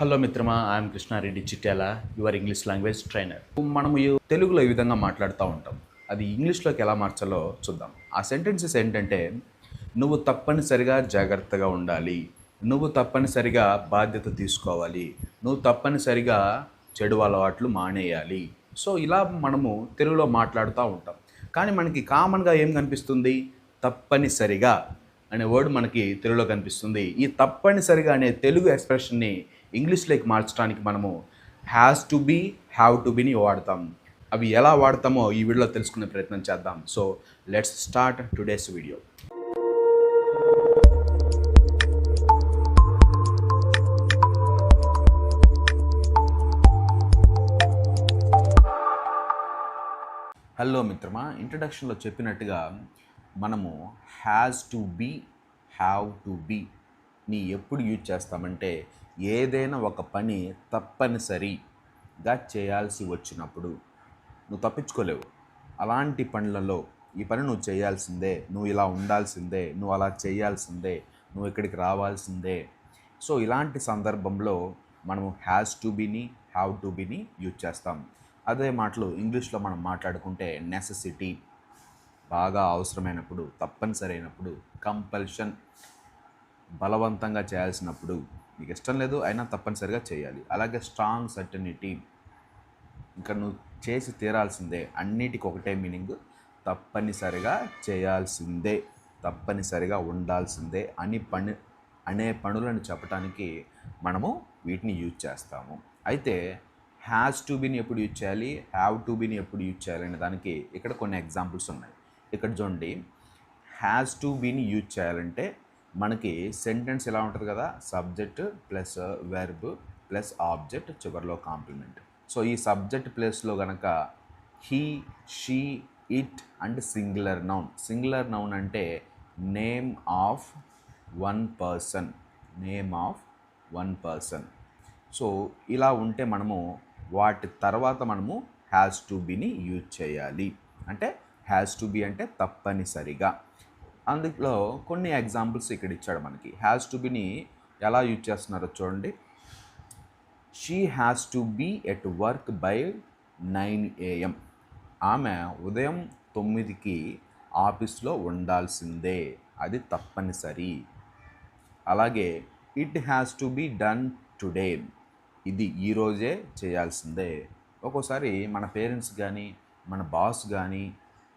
Hello మిత్రమా I'm Krishna Reddy Chityala your English language trainer మనము తెలుగులో ఈ విధంగా మాట్లాడుతూ ఉంటాం. అది ఇంగ్లీష్లోకి ఎలా మార్చాలో చూద్దాం. ఆ సెంటెన్సెస్ ఏంటంటే నువ్వు తప్పనిసరిగా జాగ్రత్తగా ఉండాలి. నువ్వు తప్పనిసరిగా బాధ్యత తీసుకోవాలి. నువ్వు తప్పనిసరిగా చెడు అలవాట్లు మానేయాలి. సో ఇలా మనము తెలుగులో మాట్లాడుతూ ఉంటాం. కానీ మనకి కామన్గా ఏం కనిపిస్తుంది? తప్పనిసరిగా అనే వర్డ్ మనకి తెలుగులో కనిపిస్తుంది. ఈ తప్పనిసరిగా అనే తెలుగు ఎక్స్ప్రెషన్ని ఇంగ్లీష్లోకి మార్చడానికి మనము has to be have to బీని వాడతాం. అవి ఎలా వాడతామో ఈ వీడియోలో తెలుసుకునే ప్రయత్నం చేద్దాం. So let's start today's video hello మిత్రమా. ఇంట్రడక్షన్లో చెప్పినట్టుగా మనము has to be have to be ని ఎప్పుడు యూజ్ చేస్తామంటే ఏదైనా ఒక పని తప్పనిసరిగా చేయాల్సి వచ్చినప్పుడు నువ్వు తప్పించుకోలేవు. అలాంటి పనులలో ఈ పని నువ్వు చేయాల్సిందే నువ్వు ఇలా ఉండాల్సిందే నువ్వు అలా చేయాల్సిందే నువ్వు ఇక్కడికి రావాల్సిందే. సో ఇలాంటి సందర్భంలో మనము హ్యాస్ టు బిని హ్యావ్ టు బీని యూజ్ చేస్తాం. అదే మాటలు ఇంగ్లీష్లో మనం మాట్లాడుకుంటే నెససిటీ బాగా అవసరమైనప్పుడు తప్పనిసరి అయినప్పుడు కంపల్షన్ బలవంతంగా చేయాల్సినప్పుడు నీకు ఇష్టం లేదు అయినా తప్పనిసరిగా చేయాలి. అలాగే స్ట్రాంగ్ సర్టనిటీ ఇంకా నువ్వు చేసి తీరాల్సిందే. అన్నిటికి ఒకటే మీనింగ్ తప్పనిసరిగా చేయాల్సిందే. తప్పనిసరిగా ఉండాల్సిందే అని పని అనే పనులను చెప్పడానికి మనము వీటిని యూజ్ చేస్తాము. అయితే హ్యాస్ టు బీని ఎప్పుడు యూజ్ చేయాలి? హ్యావ్ టు బీని ఎప్పుడు యూజ్ చేయాలి అనే దానికి ఇక్కడ కొన్ని ఎగ్జాంపుల్స్ ఉన్నాయి. ఇక్కడ చూడండి. హ్యాస్ టు బీని యూజ్ చేయాలంటే మనకి సెంటెన్స్ ఎలా ఉంటుంది కదా? Subject plus verb plus object చివరిలో కాంప్లిమెంట్ సో ఈ సబ్జెక్ట్ ప్లేస్లో కనుక he she it and singular noun singular noun అంటే name of one person name of one person so ఇలా ఉంటే మనము వాటి తర్వాత మనము హ్యాస్ టు బీని యూజ్ చేయాలి. అంటే హ్యాస్ టు బీ అంటే తప్పనిసరిగా. అందులో కొన్ని ఎగ్జాంపుల్స్ ఇక్కడ ఇచ్చాడు మనకి. హ్యాస్ టు బీని ఎలా యూజ్ చేస్తున్నారో చూడండి. She has to be at work by nine AM ఆమె ఉదయం తొమ్మిదికి ఆఫీస్లో ఉండాల్సిందే. అది తప్పనిసరి. అలాగే it has to be done today ఇది ఈరోజే చేయాల్సిందే. ఒక్కోసారి మన పేరెంట్స్ కానీ మన బాస్ కానీ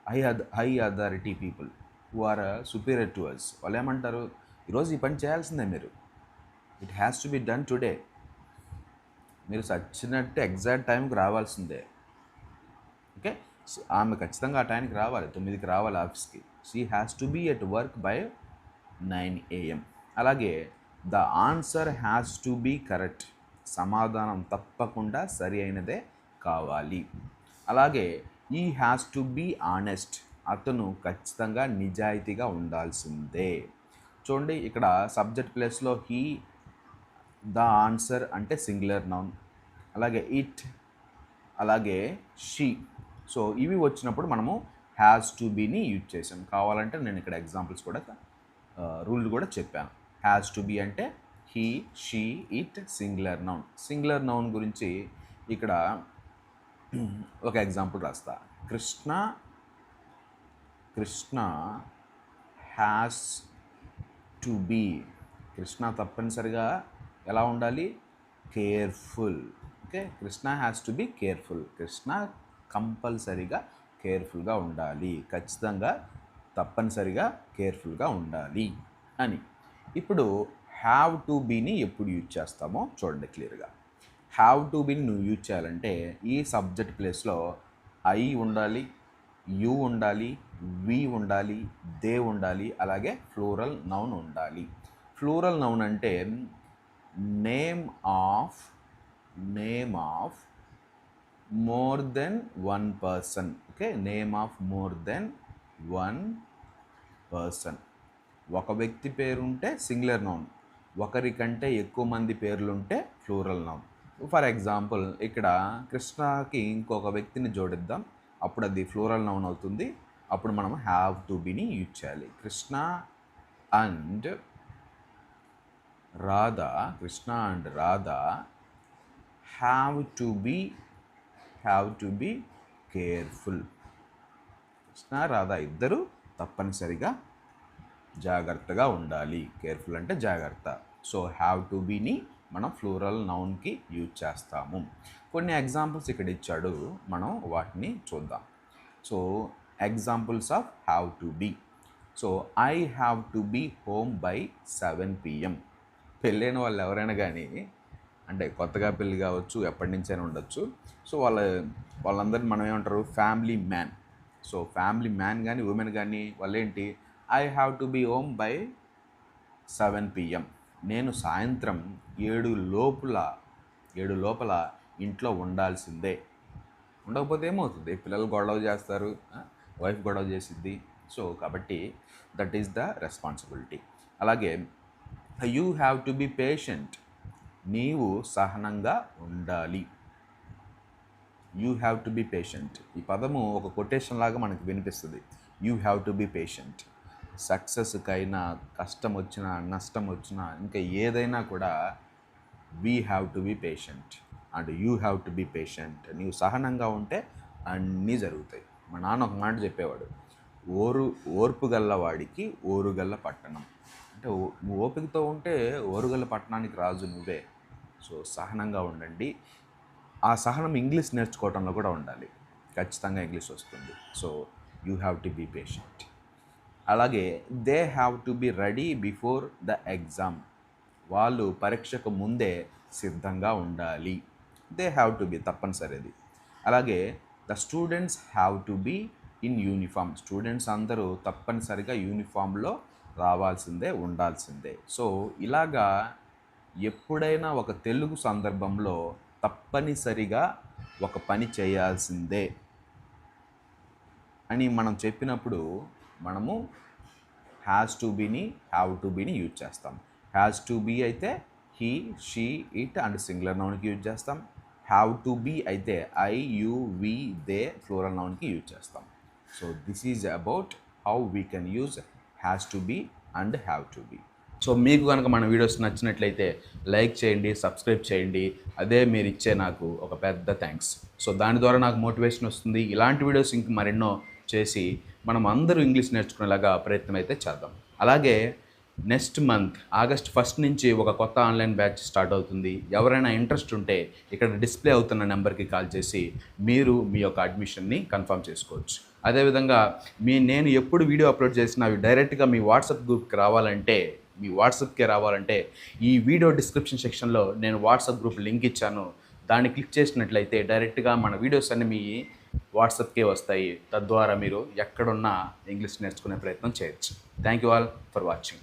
హై అథ high authority people who are superior to us వాళ్ళు ఏమంటారు? ఈరోజు ఈ పని చేయాల్సిందే మీరు. It has to be done today మీరు సచ్చినట్టు ఎగ్జాక్ట్ టైంకి రావాల్సిందే. ఓకే సో ఆమె ఖచ్చితంగా ఆ టైంకి రావాలి. తొమ్మిదికి రావాలి ఆఫీస్కి. She has to be at work by nine AM అలాగే the answer has to be correct సమాధానం తప్పకుండా సరి అయినదే కావాలి. అలాగే ఈ హ్యాస్ టు బీ ఆనెస్ట్ అతను ఖచ్చితంగా నిజాయితీగా ఉండాల్సిందే. చూడండి ఇక్కడ సబ్జెక్ట్ ప్లేస్లో హీ ద ఆన్సర్ అంటే సింగులర్ నౌన్. అలాగే ఇట్ అలాగే షీ. సో ఇవి వచ్చినప్పుడు మనము హ్యాస్ టు బీని యూజ్ చేసాం కావాలంటే నేను ఇక్కడ ఎగ్జాంపుల్స్ కూడా రూల్ కూడా చెప్పాను. హ్యాస్ టు బీ అంటే he she it singular noun. Singular noun గురించి ఇక్కడ ఒక ఎగ్జాంపుల్ రాస్తా. Krishna Krishna has to be. Krishna తప్పనిసరిగా ఎలా ఉండాలి? Careful. Okay? Krishna has to be careful. Krishna కంపల్సరిగా కేర్ఫుల్గా ఉండాలి. ఖచ్చితంగా తప్పనిసరిగా కేర్ఫుల్గా ఉండాలి అని. ఇప్పుడు హ్యావ్ టు బీని ఎప్పుడు యూజ్ చేస్తామో చూడండి క్లియర్గా. హ్యావ్ టు బీని నువ్వు యూజ్ చేయాలంటే ఈ సబ్జెక్ట్ ప్లేస్లో ఐ ఉండాలి యు ఉండాలి వి ఉండాలి దే ఉండాలి అలాగే ఫ్లోరల్ నౌన్ ఉండాలి. ఫ్లోరల్ నౌన్ అంటే name of name of more than one person. Okay? Name of more than one person. ఒక వ్యక్తి పేరు ఉంటే సింగులర్ నౌన్. ఒకరికంటే ఎక్కువ మంది పేర్లు ఉంటే ఫ్లోరల్ నౌన్. ఫర్ ఎగ్జాంపుల్ ఇక్కడ కృష్ణకి ఇంకొక వ్యక్తిని జోడిద్దాం. అప్పుడు అది ఫ్లోరల్ నౌన్ అవుతుంది. అప్పుడు మనం హ్యావ్ టు బీని యూజ్ చేయాలి. Krishna and Radha Krishna and Radha have to be have to be careful Krishna Radha ఇద్దరు తప్పనిసరిగా జాగ్రత్తగా ఉండాలి. కేర్ఫుల్ అంటే జాగ్రత్త. సో హ్యావ్ టు బీని మనం ఫ్లూరల్ నౌన్కి యూజ్ చేస్తాము. కొన్ని ఎగ్జాంపుల్స్ ఇక్కడ ఇచ్చాడు. మనం వాటిని చూద్దాం. So examples of have to be. So I have to be home by seven PM. పెళ్ళైన వాళ్ళు ఎవరైనా కానీ అంటే కొత్తగా పెళ్ళి కావచ్చు ఎప్పటి నుంచైనా ఉండొచ్చు. సో వాళ్ళ వాళ్ళందరినీ మనం ఏమంటారు? Family man. So family man కానీ ఉమెన్ కానీ వాళ్ళేంటి? I have to be home by seven PM. నేను సాయంత్రం ఏడు లోపల ఏడు లోపల ఇంట్లో ఉండాల్సిందే. ఉండకపోతే ఏమవుతుంది? పిల్లలు గొడవ చేస్తారు వైఫ్ గొడవ చేసిద్ది. సో కాబట్టి దట్ ఈస్ ద రెస్పాన్సిబిలిటీ అలాగే you have to be patient నీవు సహనంగా ఉండాలి. You have to be patient ఈ పదము ఒక కొటేషన్ లాగా మనకు వినిపిస్తుంది. You have to be patient సక్సెస్కైనా కష్టం వచ్చినా నష్టం వచ్చినా ఇంకా ఏదైనా కూడా we have to be patient and you have to be patient నీవు సహనంగా ఉంటే అన్నీ జరుగుతాయి. మా నాన్న ఒక మాట చెప్పేవాడు ఓరు ఓర్పు గల్లవాడికి ఓరుగల్ల పట్టణం. అంటే నువ్వు ఓపికతో ఉంటే ఓరుగల్ల పట్టణానికి రాజు నువ్వే. సో సహనంగా ఉండండి. ఆ సహనం ఇంగ్లీష్ నేర్చుకోవడంలో కూడా ఉండాలి. ఖచ్చితంగా ఇంగ్లీష్ వస్తుంది. So you have to be patient అలాగే they have to be ready before the exam. వాళ్ళు పరీక్షకు ముందే సిద్ధంగా ఉండాలి. దే హ్యావ్ టు బి తప్పనిసరిది. అలాగే the students have to be in uniform. Students అందరూ తప్పనిసరిగా యూనిఫామ్లో రావాల్సిందే ఉండాల్సిందే. సో ఇలాగా ఎప్పుడైనా ఒక తెలుగు సందర్భంలో తప్పనిసరిగా ఒక పని చేయాల్సిందే అని మనం చెప్పినప్పుడు మనము హ్యాస్ టు బీని హ్యావ్ టు బీని యూజ్ చేస్తాం. హ్యాస్ టు బీ అయితే he she it and singular నౌన్కి use చేస్తాం. హ్యావ్ టు బీ అయితే I you we they plural నౌన్కి use చేస్తాం. So this is about how we can use has to be and have to be so మీకు కనుక మన videos నచ్చినట్లయితే like చేయండి subscribe చేయండి. అదే మీరు ఇచ్చే నాకు ఒక పెద్ద థ్యాంక్స్ సో దాని ద్వారా నాకు మోటివేషన్ వస్తుంది. ఇలాంటి వీడియోస్ ఇంక మరెన్నో చేసి మనం అందరూ ఇంగ్లీష్ నేర్చుకునేలాగా ప్రయత్నం అయితే చేద్దాం. అలాగే నెక్స్ట్ మంత్ ఆగస్ట్ ఫస్ట్ నుంచి ఒక కొత్త ఆన్లైన్ బ్యాచ్ స్టార్ట్ అవుతుంది. ఎవరైనా ఇంట్రెస్ట్ ఉంటే ఇక్కడ డిస్ప్లే అవుతున్న నెంబర్కి కాల్ చేసి మీరు మీ యొక్క అడ్మిషన్ని కన్ఫర్మ్ చేసుకోవచ్చు. అదేవిధంగా మీ నేను ఎప్పుడు వీడియో అప్లోడ్ చేసినా అవి డైరెక్ట్గా మీ వాట్సాప్ గ్రూప్కి రావాలంటే మీ వాట్సాప్కే రావాలంటే ఈ వీడియో డిస్క్రిప్షన్ సెక్షన్లో నేను వాట్సాప్ గ్రూప్ లింక్ ఇచ్చాను. దాన్ని క్లిక్ చేసినట్లయితే డైరెక్ట్గా మన వీడియోస్ అన్ని మీ వాట్సాప్కే వస్తాయి. తద్వారా మీరు ఎక్కడున్నా ఇంగ్లీష్ నేర్చుకునే ప్రయత్నం చేయొచ్చు. Thank you all for watching